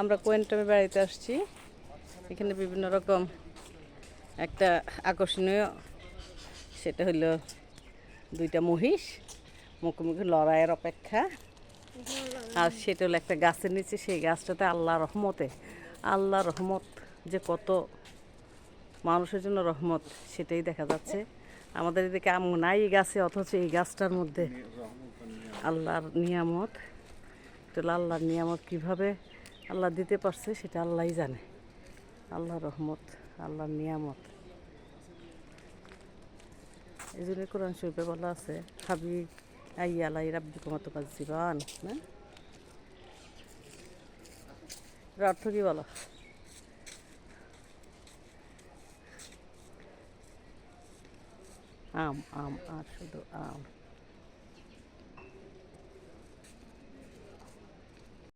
আমরা কোয়েন্টামে বেড়াইতে আসছি। এখানে বিভিন্ন রকম একটা আকর্ষণীয় সেটা হলো দুইটা মহিষ, মুখোমুখি লড়াইয়ের অপেক্ষা। আর সেটা হলো একটা গাছের নিচে, সেই গাছটাতে আল্লাহ রহমতে আল্লাহ রহমত যে কত মানুষের জন্য রহমত, সেটাই দেখা যাচ্ছে। আমাদের এদিকে আম নাই গাছে, অথচ এই গাছটার মধ্যে আল্লাহর নিয়ামত। তো আল্লাহর নিয়ামত কীভাবে আল্লাহ দিতে পারছে, সেটা আল্লাহই জানে। আল্লাহ রহমত, আল্লাহর নিয়ামত। এই জন্য কোরআন শরীফে বলা আছে, হাবি আই আলাই রাব্বি কুমাতো কাজ জীবন এর অর্থ কি বলো? আম আম, আর শুধু আম।